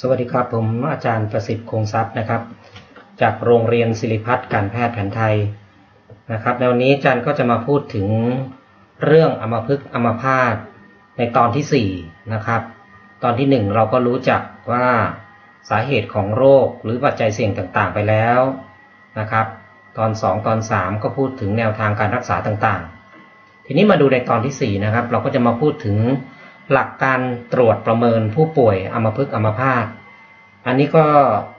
สวัสดีครับผมอาจารย์ประสิทธิ์คงทรัพย์นะครับ จากโรงเรียนศิริพัฒน์การแพทย์แผนไทยนะครับในวันนี้อาจารย์ก็จะมาพูดถึงเรื่องอัมพฤกษ์อัมพาตในตอนที่สี่นะครับ ตอนที่หนึ่งเราก็รู้จักว่าสาเหตุของโรคหรือปัจจัยเสี่ยงต่างๆ ไปแล้วนะครับ ตอนสองตอนสามก็พูดถึงแนวทางการรักษาต่างๆ ทีนี้มาดูในตอนที่สี่นะครับ เราก็จะมาพูดถึง หลักการตรวจประเมินผู้ป่วยอัมพฤกษ์อัมพาตอันนี้ก็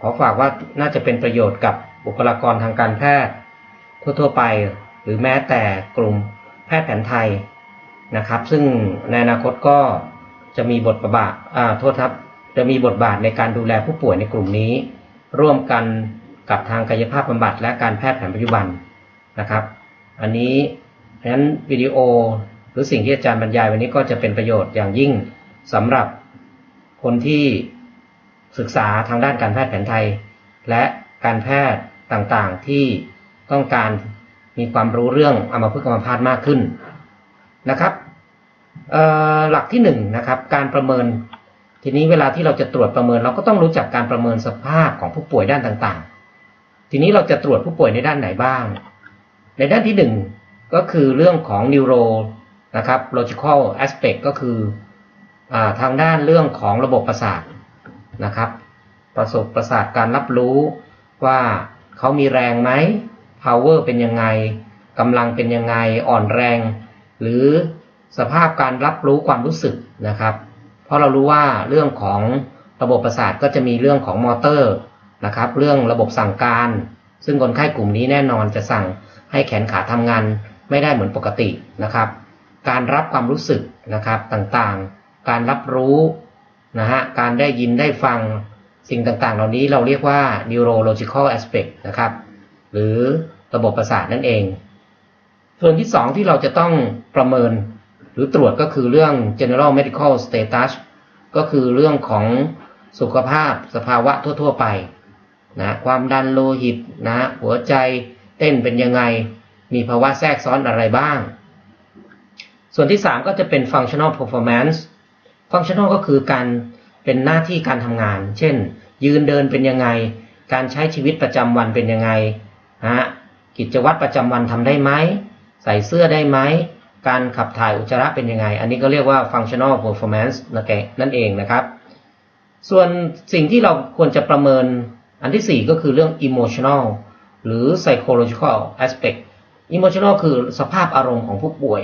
ขอฝากว่าน่าจะเป็นประโยชน์กับบุคลากรทางการแพทย์ ทั่วๆไป หรือแม้แต่กลุ่มแพทย์แผนไทยนะครับ ซึ่งในอนาคตก็จะมีบทบาทอ่าโทษครับ จะมีบทบาทในการดูแลผู้ป่วยในกลุ่มนี้ ร่วมกันกับทางกายภาพบำบัดและการแพทย์แผนปัจจุบันนะครับ อันนี้เพราะฉะนั้นวิดีโอ หรือสิ่งที่อาจารย์บรรยายวันนี้ก็จะเป็นประโยชน์อย่างยิ่งสำหรับคนที่ศึกษาทางด้านการแพทย์แผนไทย และการแพทย์ต่างๆ ที่ต้องการมีความรู้เรื่องอัมพฤกษ์อัมพาตมากขึ้นนะครับหลักที่หนึ่งนะครับการประเมินทีนี้เวลาที่เราจะตรวจประเมิน เราก็ต้องรู้จักการประเมินสภาพของผู้ป่วยด้านต่างๆ ทีนี้เราจะตรวจผู้ป่วยในด้านไหนบ้าง ในด้านที่หนึ่งก็คือเรื่องของ neuro นะครับ logical aspect ก็คืออทางด้านเรื่องของระบบประสาทนะครับ ประสบประสาทการรับรู้ว่าเขามีแรงไหม power เป็นยังไงกำลังเป็นยังไงอ่อนแรง หรือสภาพการรับรู้ความรู้สึกนะครับ เพราะเรารู้ว่าเรื่องของระบบประสาทก็จะมีเรื่องของมอเตอร์นะครับ เรื่องระบบสั่งการ ซึ่งคนไข้กลุ่มนี้แน่นอนจะสั่งให้แขนขาทำงานไม่ได้เหมือนปกตินะครับ การรับความรู้สึกนะครับต่างๆ การรับรู้นะฮะการได้ยินได้ฟังสิ่งต่างๆ เหล่านี้เราเรียกว่า neurological aspect นะครับ หรือระบบประสาทนั่นเอง ส่วนที่สองที่เราจะต้องประเมินหรือตรวจก็คือเรื่อง general medical status ก็คือเรื่องของสุขภาพสภาวะทั่ว ๆ ไปนะความดันโลหิตนะหัวใจเต้นเป็นยังไง มีภาวะแทรกซ้อนอะไรบ้าง ส่วนที่ 3 ก็จะเป็น functional performance functional ก็คือการเป็นหน้าที่การทำงาน เช่น ยืนเดินเป็นยังไง การใช้ชีวิตประจำวันเป็นยังไงฮะกิจวัตรประจำวันทำได้ไหม ใส่เสื้อได้ไหม การขับถ่ายอุจจาระเป็นยังไง อันนี้ก็เรียกว่า functional performance นั่นเองนะครับ ส่วนสิ่งที่เราควรจะประเมินอันที่ 4 ก็คือเรื่อง emotional หรือ psychological aspect emotional คือสภาพอารมณ์ของผู้ป่วย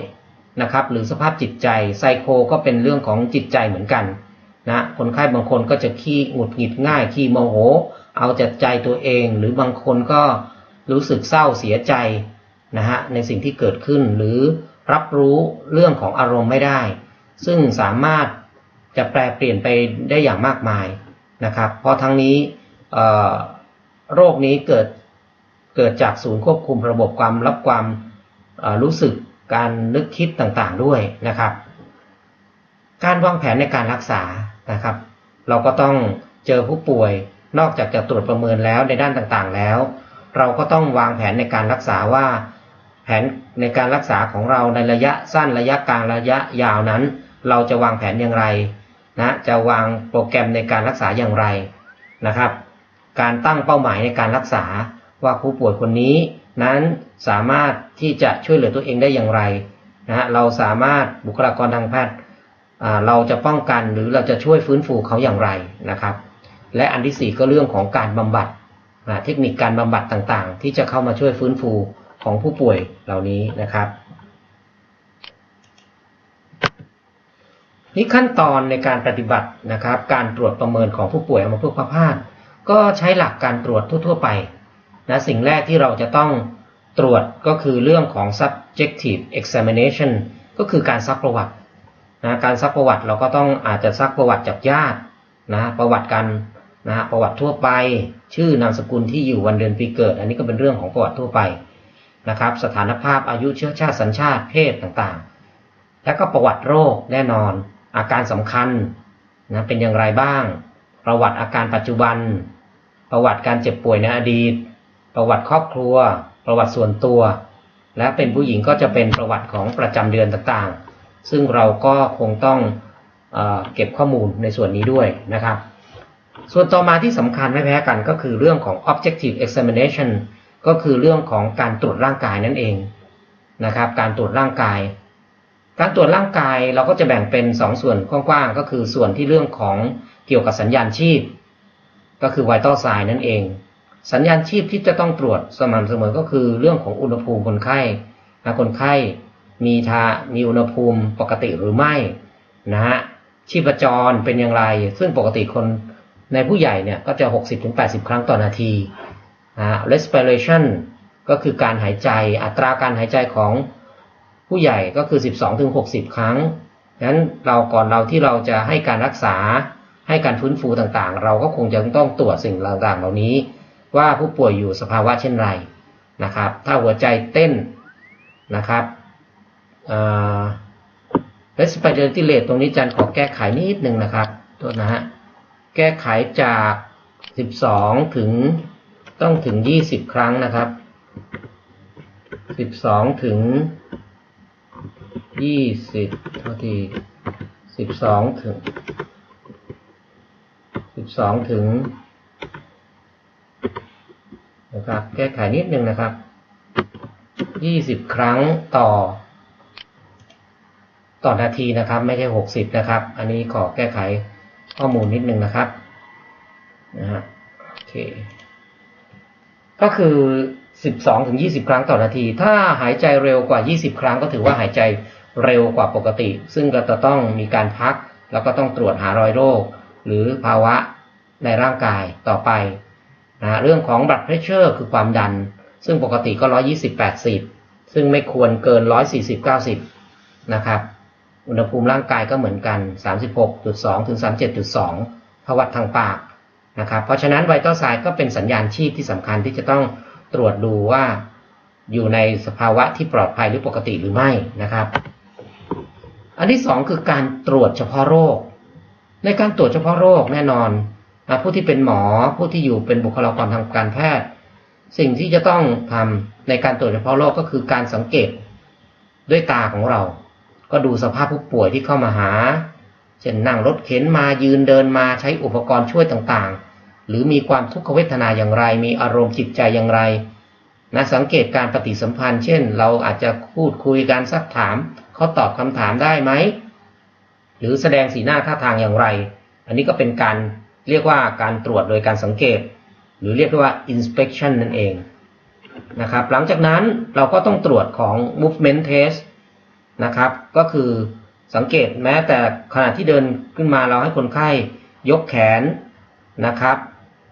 นะครับ หรือสภาพจิตใจไซโคก็เป็นเรื่องของจิตใจเหมือนกันนะคนไข้บางคนก็จะขี้หงุดหงิดง่ายขี้โมโห เอาแต่ใจตัวเอง หรือบางคนก็รู้สึกเศร้าเสียใจนะฮะในสิ่งที่เกิดขึ้นหรือรับรู้เรื่องของอารมณ์ไม่ได้ ซึ่งสามารถจะแปลเปลี่ยนไปได้อย่างมากมายนะครับ เพราะทั้งนี้โรคนี้เกิดเกิดจากศูนย์ควบคุมระบบความรับความรู้สึก การนึกคิดต่างๆด้วยนะครับ การวางแผนในการรักษานะครับ เราก็ต้องเจอผู้ป่วยนอกจากจะตรวจประเมินแล้วในด้านต่างๆแล้ว เราก็ต้องวางแผนในการรักษาว่า แผนในการรักษาของเราในระยะสั้นระยะกลางระยะยาวนั้น เราจะวางแผนอย่างไรนะจะวางโปรแกรมในการรักษาอย่างไรนะครับ การตั้งเป้าหมายในการรักษาว่าผู้ป่วยคนนี้ นั้นสามารถที่จะช่วยเหลือตัวเองได้อย่างไรนะฮะเราสามารถบุคลากรทางแพทย์เราจะป้องกันหรือเราจะช่วยฟื้นฟูเขาอย่างไรนะครับ และอันที่ 4 ก็เรื่องของการบำบัดเทคนิคการบำบัดต่างๆ ที่จะเข้ามาช่วยฟื้นฟูของผู้ป่วยเหล่านี้นะครับนี่ขั้นตอนในการปฏิบัตินะครับ การตรวจประเมินของผู้ป่วยอัมพฤกษ์พาตก็ใช้หลักการตรวจทั่ว ๆ ไป นะสิ่งแรกที่เราจะต้องตรวจก็คือเรื่องของ subjective examination ก็คือการซักประวัตินะการซักประวัติเราก็ต้องอาจจะซักประวัติจากญาตินะประวัติกันนะประวัติทั่วไป ชื่อนามสกุลที่อยู่วันเดือนปีเกิด อันนี้ก็เป็นเรื่องของประวัติทั่วไปนะครับ สถานภาพอายุเชื้อชาติสัญชาติเพศต่างๆ แล้วก็ประวัติโรคแน่นอน อาการสำคัญนะเป็นอย่างไรบ้าง ประวัติอาการปัจจุบัน ประวัติการเจ็บป่วยในอดีต ประวัติครอบครัว ประวัติส่วนตัว และเป็นผู้หญิงก็จะเป็นประวัติของประจำเดือนต่างๆ ซึ่งเราก็คงต้องเอเก็บข้อมูลในส่วนนี้ด้วยนะครับ ส่วนต่อมาที่สำคัญไม่แพ้กันก็คือเรื่องของ objective examination ก็คือเรื่องของการตรวจร่างกายนั่นเองนะครับ การตรวจร่างกาย การตรวจร่างกายเราก็จะแบ่งเป็น 2 ส่วนกว้างๆ ก็คือส่วนที่เรื่องของเกี่ยวกับสัญญาณชีพ ก็คือ vital sign นั่นเอง สัญญาณชีพที่จะต้องตรวจสม่ำเสมอก็คือเรื่องของอุณหภูมิคนไข้นะคนไข้มีทามีอุณหภูมิปกติหรือไม่นะฮะชีพจรเป็นอย่างไร ซึ่งปกติคนในผู้ใหญ่เนี่ยก็จะ 60-80 ครั้งต่อนาทีนะ respiration ก็คือการหายใจอัตราการหายใจของผู้ใหญ่ก็คือ 12-60 ครั้งนั้นเราก่อนเราที่เราจะให้การรักษาให้การฟื้นฟูต่างๆ เราก็คงจะต้องตรวจสิ่งต่างๆ เหล่านี้ ว่าผู้ป่วยอยู่สภาวะเช่นไรนะครับ ถ้าหัวใจเต้นนะครับเอ่อ respiratory rate ตรงนี้จันขอแก้ไขนิดนึงนะครับโทษนะฮะ แก้ไขจาก 12 ถึงต้องถึง 20 ครั้งนะครับ 12 ถึง 20เท่าที่12 ถึง 12 ถึง นะครับ แก้ไขนิดนึงนะครับ20ครั้งต่อ ต่อนาทีนะครับ ไม่ใช่60นะครับ อันนี้ขอแก้ไขข้อมูลนิดนึงนะครับนะฮะโอเค ก็คือ12ถึง20ครั้งต่อนาที ถ้าหายใจเร็วกว่า20ครั้งก็ถือว่าหายใจเร็วกว่าปกติ ซึ่งก็จะต้องมีการพัก แล้วก็ต้องตรวจหารอยโรค หรือภาวะในร่างกายต่อไป นะเรื่องของ blood pressure คือความดัน ซึ่งปกติก็ 120 80 ซึ่งไม่ควรเกิน 140 90 นะครับ อุณหภูมิร่างกายก็เหมือนกัน 36.2 ถึง 37.2 ภวัดทางปากนะครับ เพราะฉะนั้นไวท์เตอร์ก็เป็นสัญญาณชีพที่สำคัญที่จะต้องตรวจดูว่าอยู่ในสภาวะที่ปลอดภัยหรือปกติหรือไม่นะครับ อันที่สองคือการตรวจเฉพาะโรค ในการตรวจเฉพาะโรคแน่นอน ผู้ที่เป็นหมอผู้ที่อยู่เป็นบุคลากรทางการแพทย์ สิ่งที่จะต้องทำในการตรวจเฉพาะโรคก็คือการสังเกตด้วยตาของเรา ก็ดูสภาพผู้ป่วยที่เข้ามาหา เช่นนั่งรถเข็นมายืนเดินมาใช้อุปกรณ์ช่วยต่างๆ หรือมีความทุกขเวทนาอย่างไร มีอารมณ์จิตใจอย่างไรนะสังเกตการปฏิสัมพันธ์ เช่น เราอาจจะพูดคุยการซักถามเขาตอบคำถามได้ไหม หรือแสดงสีหน้าท่าทางอย่างไร อันนี้ก็เป็นการ เรียกว่าการตรวจโดยการสังเกต หรือเรียกว่า inspection นั่นเองนะครับหลังจากนั้นเราก็ต้องตรวจของ movement test นะครับก็คือสังเกตแม้แต่ขณะที่เดินขึ้นมาเราให้คนไข้ยกแขนนะครับ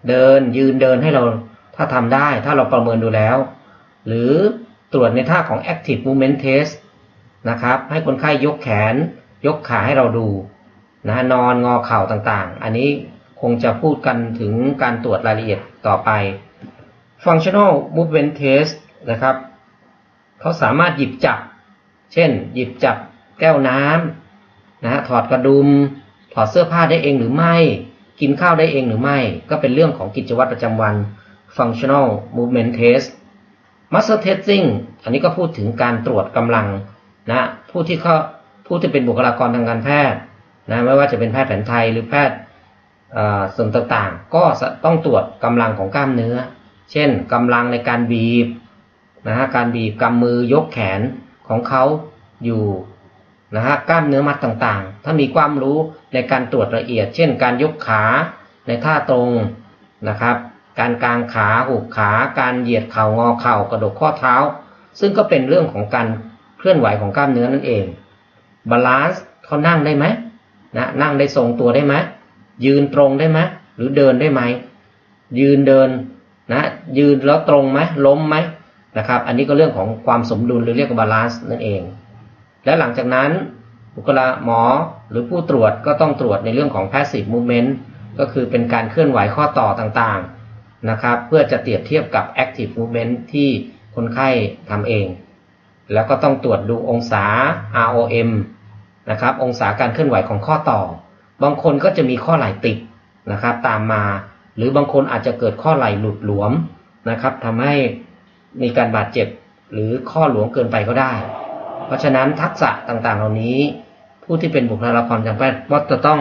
เดินยืนเดินให้เราถ้าทำได้ ถ้าเราประเมินดูแล้ว หรือตรวจในท่าของ active movement test นะครับให้คนไข้ยกแขนยกขาให้เราดูนะนอนงอเข่าต่างๆ อันนี้ คงจะพูดกันถึงการตรวจรายละเอียดต่อไป functional movement test นะครับ เขาสามารถหยิบจับ เช่น หยิบจับแก้วน้ำนะฮะถอดกระดุม ถอดเสื้อผ้าได้เองหรือไม่ กินข้าวได้เองหรือไม่ ก็เป็นเรื่องของกิจวัตรประจำวัน functional movement test muscle testing อันนี้ก็พูดถึงการตรวจกำลังนะผู้ที่เขาผู้ที่เป็นบุคลากรทางการแพทย์นะไม่ว่าจะเป็นแพทย์แผนไทยหรือแพทย์ ส่วนต่างๆ ก็ต้องตรวจกำลังของกล้ามเนื้อ เช่นกำลังในการบีบนะฮะการบีบกำมือยกแขนของเขาอยู่นะฮะกล้ามเนื้อมัดต่างๆ ถ้ามีความรู้ในการตรวจละเอียด เช่น การยกขาในท่าตรงนะครับ การกางขาหุบขา การเหยียดเข่างอเข่ากระดกข้อเท้า ซึ่งก็เป็นเรื่องของการเคลื่อนไหวของกล้ามเนื้อนั่นเองบาลานซ์เขานั่งได้ไหมนะนั่งได้ทรงตัวได้ไหม ยืนตรงได้ไหมหรือเดินได้ไหมยืนเดินนะยืนแล้วตรงไหมล้มไหมนะครับอันนี้ก็เรื่องของความสมดุลหรือเรียกว่าบาลานซ์นั่นเอง และหลังจากนั้นบุคลาหมอหรือผู้ตรวจก็ต้องตรวจในเรื่องของ passive movement ก็คือเป็นการเคลื่อนไหวข้อต่อต่างๆนะครับเพื่อจะเปรียบเทียบกับ active movement ที่คนไข้ทำเอง แล้วก็ต้องตรวจดูองศา ROM นะครับองศาการเคลื่อนไหวของข้อต่อ บางคนก็จะมีข้อไหล่ติดนะครับ ตามมา หรือบางคนอาจจะเกิดข้อไหล่หลุดหลวมนะครับทำให้มีการบาดเจ็บหรือข้อหลวมเกินไปก็ได้ เพราะฉะนั้นทักษะต่างๆ เหล่านี้ ผู้ที่เป็นบุคลากรทางการแพทย์ก็จะต้อง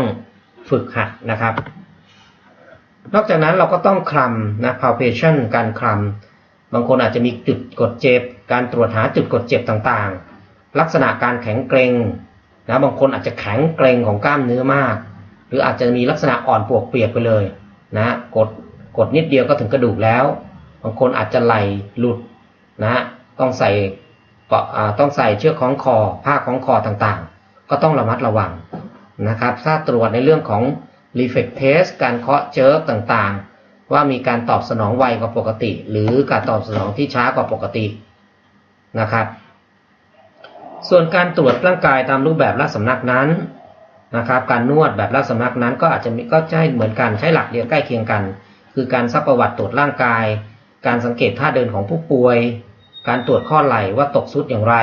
ฝึกหัดนะครับ นอกจากนั้นเราก็ต้องคลำนะ palpation การคลำบางคนอาจจะมีจุดกดเจ็บ การตรวจหาจุดกดเจ็บต่างๆ ลักษณะการแข็งเกร็ง นะบางคนอาจจะแข็งเกร็งของกล้ามเนื้อมาก หรืออาจจะมีลักษณะอ่อนปวกเปียกไปเลยนะกดกดนิดเดียวก็ถึงกระดูกแล้ว บางคนอาจจะไหลหลุดนะต้องใส่ต้องใส่เชือกคล้องคอผ้าคล้องคอต่างๆ ก็ต้องระมัดระวังนะครับ ถ้าตรวจในเรื่องของ reflex test การเคาะเจิกต่างๆ ว่ามีการตอบสนองไวกว่าปกติ หรือการตอบสนองที่ช้ากว่าปกตินะครับ ส่วนการตรวจร่างกายตามรูปแบบรัฐสำนักนั้นนะครับการนวดแบบรัฐสำนักนั้นก็อาจจะมีก็ใช้เหมือนกันใช้หลักเดียวใกล้เคียงกัน คือการซักประวัติตรวจร่างกาย การสังเกตท่าเดินของผู้ป่วย การตรวจข้อไหล่ว่าตกซุดอย่างไร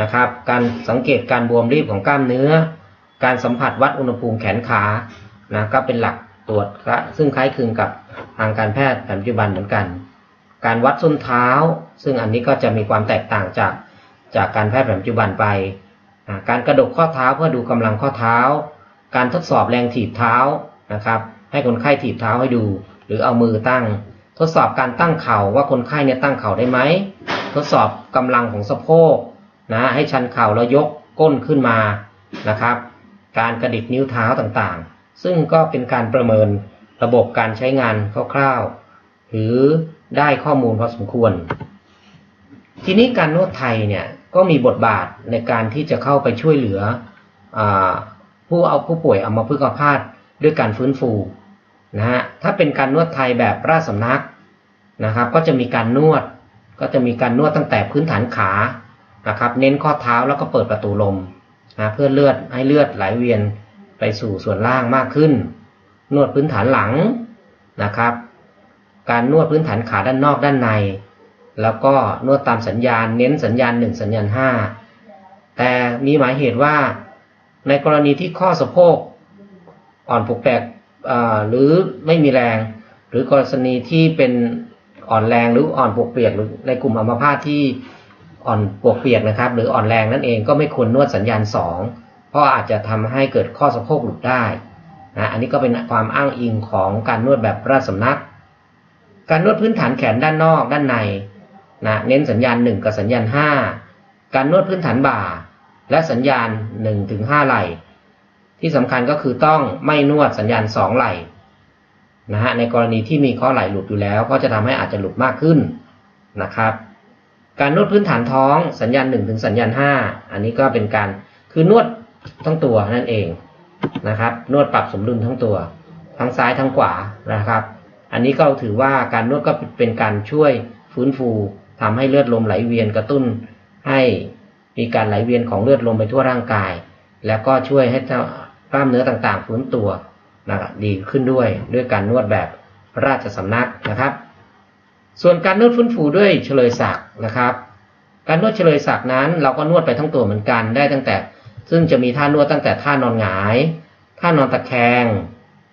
นะครับ การสังเกตการบวมรีบของกล้ามเนื้อ การสัมผัสวัดอุณหภูมิแขนขานะก็เป็นหลักตรวจซึ่งคล้ายคลึงกับทางการแพทย์ปัจจุบันเหมือนกัน การวัดส้นเท้า ซึ่งอันนี้ก็จะมีความแตกต่างจาก จากการแพทย์แผนปัจจุบันไป การกระดกข้อเท้าเพื่อดูกำลังข้อเท้า การทดสอบแรงถีบเท้านะครับ ให้คนไข้ถีบเท้าให้ดู หรือเอามือตั้ง ทดสอบการตั้งเข่าว่าคนไข้เนี่ยตั้งเข่าได้ไหม ทดสอบกำลังของสะโพกนะให้ชันเข่าแล้วยกก้นขึ้นมานะครับ การกระดิกนิ้วเท้าต่างๆ ซึ่งก็เป็นการประเมินระบบการใช้งานคร่าวๆ หรือได้ข้อมูลพอสมควร ทีนี้การนวดไทยเนี่ย ก็มีบทบาทในการที่จะเข้าไปช่วยเหลืออผู้เอาผู้ป่วยเอามาพึ่งอาพาธด้วยการฟื้นฟูนะฮะถ้าเป็นการนวดไทยแบบราชสำนักนะครับ ก็จะมีการนวด ก็จะมีการนวดตั้งแต่พื้นฐานขานะครับ เน้นข้อเท้าแล้วก็เปิดประตูลมนะเพื่อเลือดให้เลือดไหลเวียนไปสู่ส่วนล่างมากขึ้น นวดพื้นฐานหลังนะครับ การนวดพื้นฐานขาด้านนอกด้านใน แล้วก็นวดตามสัญญาณ เน้นสัญญาณ 1 สัญญาณ 5 แต่มีหมายเหตุว่าในกรณีที่ข้อสะโพกอ่อนปกแปกหรือไม่มีแรง หรือกรณีที่เป็นอ่อนแรงหรืออ่อนปวกเปียกหรือในกลุ่มอัมพาตที่อ่อนปวกเปียกนะครับ หรืออ่อนแรงนั่นเองก็ไม่ควรนวดสัญญาณ 2 เพราะอาจจะทำให้เกิดข้อสะโพกหลุดได้นะอันนี้ก็เป็นความอ้างอิงของการนวดแบบราชสำนัก การนวดพื้นฐานแขนด้านนอกด้านใน นะเน้นสัญญาณ 1 กับสัญญาณ 5 การนวดพื้นฐานบ่า และสัญญาณ1ถึง5ไหล่ที่สำคัญก็คือต้องไม่นวดสัญญาณ 2 ไหล่นะฮะในกรณีที่มีข้อไหล่หลุดอยู่แล้ว ก็จะทำให้อาจจะหลุดมากขึ้นนะครับการนวดพื้นฐานท้องสัญญาณ1ถึงสัญญาณ 5 อันนี้ก็เป็นการคือนวดทั้งตัวนั่นเองนะครับ นวดปรับสมดุลทั้งตัวทั้งซ้ายทั้งขวานะครับ อันนี้ก็ถือว่าการนวดก็เป็นการช่วยฟื้นฟู ทำให้เลือดลมไหลเวียนกระตุ้น ให้มีการไหลเวียนของเลือดลมไปทั่วร่างกาย แล้วก็ช่วยให้กล้ามเนื้อต่างๆฟื้นตัวนะครับดีขึ้นด้วยด้วยการนวดแบบราชสำนักนะครับ ส่วนการนวดฟื้นฟูด้วยเฉลยศักนะครับ การนวดเฉลยศักนั้น เราก็นวดไปทั้งตัวเหมือนกันได้ตั้งแต่ ซึ่งจะมีท่านวดตั้งแต่ท่านอนหงาย ท่านอนตะแคง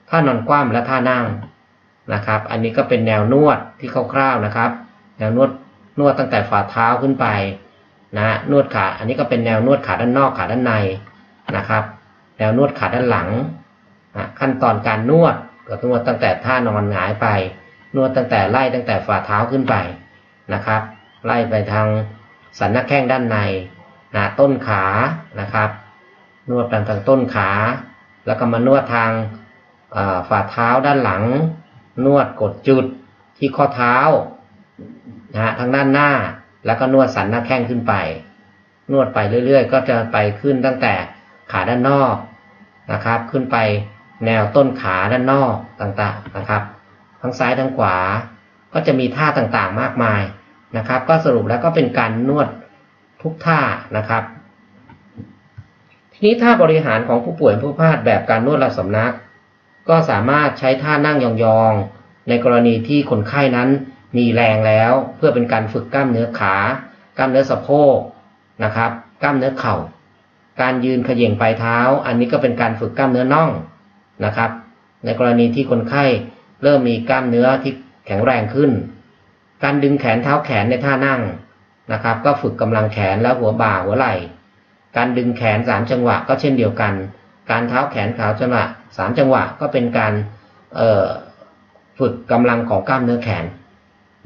ท่านอนคว่ำและท่านั่งนะครับ อันนี้ก็เป็นแนวนวดที่คร่าวๆนะครับ แนวนวด นวดตั้งแต่ฝ่าเท้าขึ้นไปนะนวดขาอันนี้ก็เป็นแนวนวดขาด้านนอกขาด้านในนะครับ แนวนวดขาด้านหลังนะขั้นตอนการนวดก็นวดตั้งแต่ท่านอนหงายไป นวดตั้งแต่ไล่ตั้งแต่ฝ่าเท้าขึ้นไปนะครับ ไล่ไปทางสันนักแข้งด้านในนะต้นขานะครับ นวดไปทางต้นขา แล้วก็มานวดทางฝ่าเท้าด้านหลัง นวดกดจุดที่ข้อเท้า นะทางด้านหน้าแล้วก็นวดสันหน้าแข้งขึ้นไป นวดไปเรื่อยๆ ก็จะไปขึ้นตั้งแต่ขาด้านนอกนะครับ ขึ้นไปแนวต้นขาด้านนอกต่างๆนะครับ ทั้งซ้ายทั้งขวา ก็จะมีท่าต่างๆมากมายนะครับ ก็สรุปแล้วก็เป็นการนวดทุกท่านะครับ ทีนี้ท่าบริหารของผู้ป่วยผู้พาดแบบการนวดระสำนัก ก็สามารถใช้ท่านั่งยองๆในกรณีที่คนไข้นั้น มีแรงแล้วเพื่อเป็นการฝึกกล้ามเนื้อขากล้ามเนื้อสะโพกนะครับ กล้ามเนื้อเข่า การยืนเขย่งปลายเท้า อันนี้ก็เป็นการฝึกกล้ามเนื้อน่องนะครับ ในกรณีที่คนไข้เริ่มมีกล้ามเนื้อที่แข็งแรงขึ้น การดึงแขนเท้าแขนในท่านั่งนะครับ ก็ฝึกกำลังแขนและหัวบ่าหัวไหล่ การดึงแขนสามจังหวะก็เช่นเดียวกัน การเท้าแขนขาจังหวะสามจังหวะก็เป็นการฝึกกำลังของกล้ามเนื้อแขน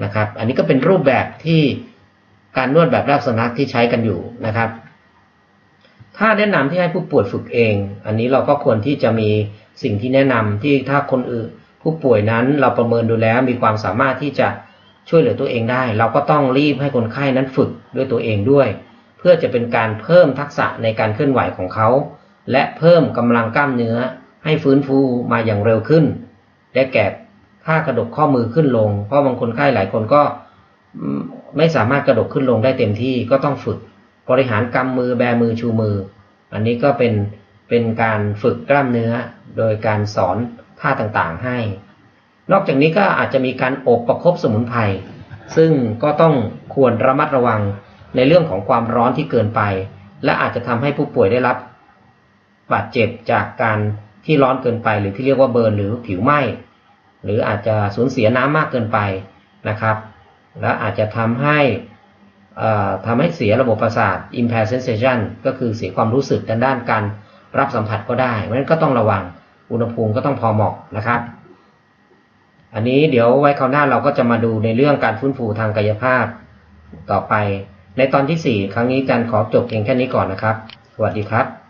นะครับ อันนี้ก็เป็นรูปแบบที่การนวดแบบราบสนักที่ใช้กันอยู่นะครับ ถ้าแนะนำที่ให้ผู้ป่วยฝึกเอง อันนี้เราก็ควรที่จะมีสิ่งที่แนะนำที่ถ้าคนอื่นผู้ป่วยนั้นเราประเมินดูแล้วมีความสามารถที่จะช่วยเหลือตัวเองได้ เราก็ต้องรีบให้คนไข้นั้นฝึกด้วยตัวเองด้วย เพื่อจะเป็นการเพิ่มทักษะในการเคลื่อนไหวของเขา และเพิ่มกำลังกล้ามเนื้อให้ฟื้นฟูมาอย่างเร็วขึ้น และแก่ ท่ากระดกข้อมือขึ้นลง เพราะบางคนไข้หลายคนก็ไม่สามารถกระดกขึ้นลงได้เต็มที่ก็ต้องฝึก บริหารกำมือแบมือชูมือ อันนี้ก็เป็นเป็นการฝึกกล้ามเนื้อ โดยการสอนท่าต่างๆให้ นอกจากนี้ก็อาจจะมีการอบประคบสมุนไพรซึ่งก็ต้องควรระมัดระวังในเรื่องของความร้อนที่เกินไป และอาจจะทำให้ผู้ป่วยได้รับบาดเจ็บจากการที่ร้อนเกินไป หรือที่เรียกว่าเบิร์นหรือผิวไหม้ หรืออาจจะสูญเสียน้ำมากเกินไปนะครับ และอาจจะทำให้ทำให้เสียระบบประสาท impair sensation ก็คือเสียความรู้สึกด้านด้านการรับสัมผัสก็ได้เพราะฉะนั้นก็ต้องระวังอุณหภูมิก็ต้องพอเหมาะนะครับ อันนี้เดี๋ยวไว้คราวหน้าเราก็จะมาดูในเรื่องการฟื้นฟูทางกายภาพต่อไป ในตอนที่ 4 ครั้งนี้จันขอจบเพียงแค่นี้ก่อนนะครับ สวัสดีครับ